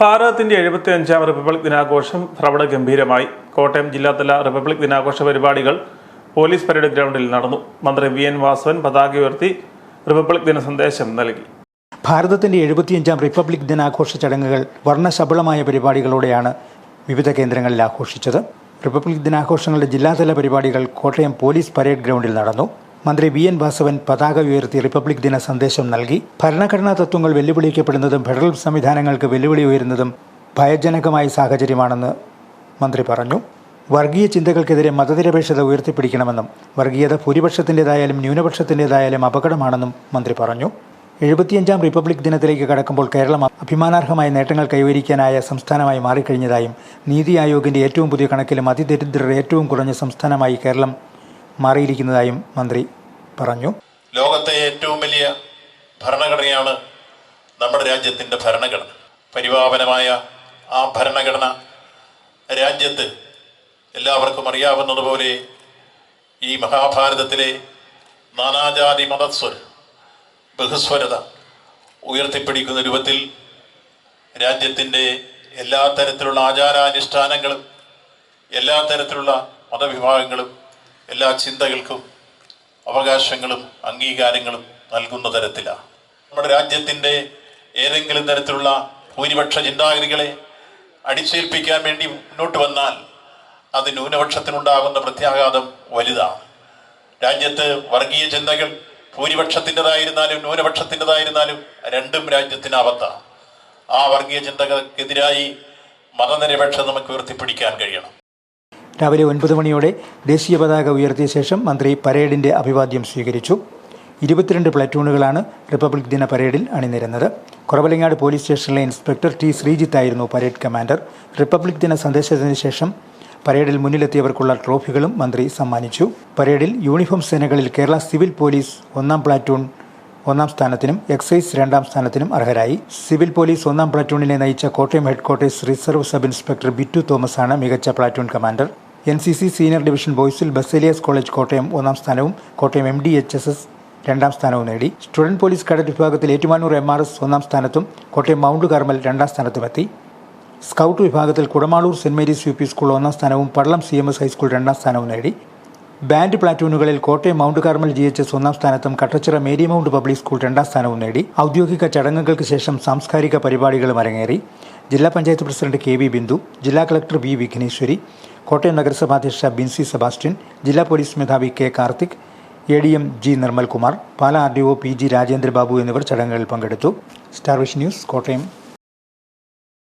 ഭാരതത്തിന്റെ എഴുപത്തി അഞ്ചാം റിപ്പബ്ലിക് ദിനാഘോഷം ശ്രവണ ഗംഭീരമായി കോട്ടയം ജില്ലാതല റിപ്പബ്ലിക് ദിനാഘോഷ പരിപാടികൾ പോലീസ് പരേഡ് ഗ്രൗണ്ടിൽ നടന്നു. മന്ത്രി വി എൻ വാസവൻ പതാക ഉയർത്തി റിപ്പബ്ലിക് ദിന സന്ദേശം നൽകി. ഭാരതത്തിന്റെ എഴുപത്തിയഞ്ചാം റിപ്പബ്ലിക് ദിനാഘോഷ ചടങ്ങുകൾ വർണശബളമായ പരിപാടികളോടെയാണ് വിവിധ കേന്ദ്രങ്ങളിൽ ആഘോഷിച്ചത്. റിപ്പബ്ലിക് ദിനാഘോഷങ്ങളുടെ ജില്ലാതല പരിപാടികൾ കോട്ടയം പോലീസ് പരേഡ് ഗ്രൗണ്ടിൽ നടന്നു. മന്ത്രി വി എൻ വാസവൻ പതാക ഉയർത്തി റിപ്പബ്ലിക് ദിന സന്ദേശം നൽകി. ഭരണഘടനാ തത്വങ്ങൾ വെല്ലുവിളിക്കപ്പെടുന്നതും ഫെഡറൽ സംവിധാനങ്ങൾക്ക് വെല്ലുവിളി ഉയരുന്നതും ഭയജനകമായ സാഹചര്യമാണെന്ന് മന്ത്രി പറഞ്ഞു. വർഗീയ ചിന്തകൾക്കെതിരെ മതനിരപേക്ഷത ഉയർത്തിപ്പിടിക്കണമെന്നും വർഗീയത ഭൂരിപക്ഷത്തിന്റെതായാലും ന്യൂനപക്ഷത്തിന്റെതായാലും അപകടമാണെന്നും മന്ത്രി പറഞ്ഞു. എഴുപത്തിയഞ്ചാം റിപ്പബ്ലിക് ദിനത്തിലേക്ക് കടക്കുമ്പോൾ കേരളം അഭിമാനാർഹമായ നേട്ടങ്ങൾ കൈവരിക്കാനായ സംസ്ഥാനമായി മാറിക്കഴിഞ്ഞതായും നീതി ആയോഗിന്റെ ഏറ്റവും പുതിയ കണക്കിലും അതിദരിദ്രർ ഏറ്റവും കുറഞ്ഞ സംസ്ഥാനമായി കേരളം മാറിയിരിക്കുന്നതായും മന്ത്രി പറഞ്ഞു. ലോകത്തെ ഏറ്റവും വലിയ ഭരണഘടനയാണ് നമ്മുടെ രാജ്യത്തിന്റെ ഭരണഘടന. പരിപാവനമായ ആ ഭരണഘടന രാജ്യത്ത് എല്ലാവർക്കും അറിയാവുന്നതുപോലെ ഈ മഹാഭാരതത്തിലെ നാനാജാതി മതസ്വർ ബഹുസ്വരത ഉയർത്തിപ്പിടിക്കുന്ന രൂപത്തിൽ രാജ്യത്തിന്റെ എല്ലാ തരത്തിലുള്ള ആചാരാനുഷ്ഠാനങ്ങളും എല്ലാ തരത്തിലുള്ള മതവിഭാഗങ്ങളും എല്ലാ ചിന്തകൾക്കും അവകാശങ്ങളും അംഗീകാരങ്ങളും നൽകുന്ന തരത്തിലാണ് നമ്മുടെ രാജ്യത്തിന്റെ ഏതെങ്കിലും തരത്തിലുള്ള ഭൂരിപക്ഷ ചിന്താഗതികളെ അടിച്ചേൽപ്പിക്കാൻ വേണ്ടി മുന്നോട്ട് വന്നാൽ അത് ന്യൂനപക്ഷത്തിനുണ്ടാകുന്ന പ്രത്യാഘാതം വലുതാണ് രാജ്യത്ത് വർഗീയ ചിന്തകൾ ഭൂരിപക്ഷത്തിന്റെതായിരുന്നാലും ന്യൂനപക്ഷത്തിന്റെതായിരുന്നാലും രണ്ടും രാജ്യത്തിന് ആപത്താണ് ആ വർഗീയ ചിന്തകൾക്കെതിരായി മതനിരപേക്ഷത നമുക്ക് ഉയർത്തിപ്പിടിക്കാൻ കഴിയണം. രാവിലെ ഒൻപത് മണിയോടെ ദേശീയ പതാക ഉയർത്തിയ ശേഷം മന്ത്രി പരേഡിന്റെ അഭിവാദ്യം സ്വീകരിച്ചു. ഇരുപത്തിരണ്ട് പ്ലറ്റൂണുകളാണ് റിപ്പബ്ലിക് ദിന പരേഡിൽ അണിനിരുന്നത്. കുറവലങ്ങാട് പോലീസ് സ്റ്റേഷനിലെ ഇൻസ്പെക്ടർ ടി. ശ്രീജിത്ത് ആയിരുന്നു പരേഡ് കമാൻഡർ. റിപ്പബ്ലിക് ദിന സന്ദേശത്തിന് ശേഷം പരേഡിൽ മുന്നിലെത്തിയവർക്കുള്ള ട്രോഫികളും മന്ത്രി സമ്മാനിച്ചു. പരേഡിൽ യൂണിഫോം സേനകളിൽ കേരള സിവിൽ പോലീസ് ഒന്നാം പ്ലാറ്റൂൺ ഒന്നാം സ്ഥാനത്തിനും എക്സൈസ് രണ്ടാം സ്ഥാനത്തിനും അർഹരായി. സിവിൽ പോലീസ് ഒന്നാം പ്ലാറ്റൂണിനെ നയിച്ച Kottayam headquarters reserve sub inspector Bittu Thomas ആണ് മികച്ച platoon commander. N C C senior division ബോയ്സിൽ Baselius college Kottayam ഒന്നാം സ്ഥാനവും Kottayam M D H S S രണ്ടാം സ്ഥാനവും നേടി. സ്റ്റുഡന്റ് പോലീസ് കേഡറ്റ് വിഭാഗത്തിൽ ഏറ്റുമാനൂർ എം ആർ എസ് ഒന്നാം സ്ഥാനത്തും കോട്ടയം മൗണ്ട് കാർമൽ രണ്ടാം സ്ഥാനത്തുമെത്തി. സ്കൗട്ട് വിഭാഗത്തിൽ Kudamaloor saint Mary's U P school ഒന്നാം സ്ഥാനവും Pallam C M S high school രണ്ടാം സ്ഥാനവും നേടി. Band പ്ലാറ്റൂണുകളിൽ Kottayam Mount Carmel G H S ഒന്നാം സ്ഥാനത്തും Kattachira Mary mount public school രണ്ടാം സ്ഥാനവും നേടി. ഔദ്യോഗിക ചടങ്ങുകൾക്ക് ശേഷം സാംസ്കാരിക പരിപാടികളും അരങ്ങേറി. ജില്ലാ panchayat president K V Bindu ജില്ലാ കളക്ടർ വി വിഘ്നേശ്വരി കോട്ടയം നഗരസഭാധ്യക്ഷ ബിൻസി സെബാസ്റ്റ്യൻ ജില്ലാ പോലീസ് മേധാവി K Karthik A D M G Nirmalkumar Pala R D O P G Rajendrababu എന്നിവർ ചടങ്ങുകളിൽ പങ്കെടുത്തു. Starvish news Kottayam.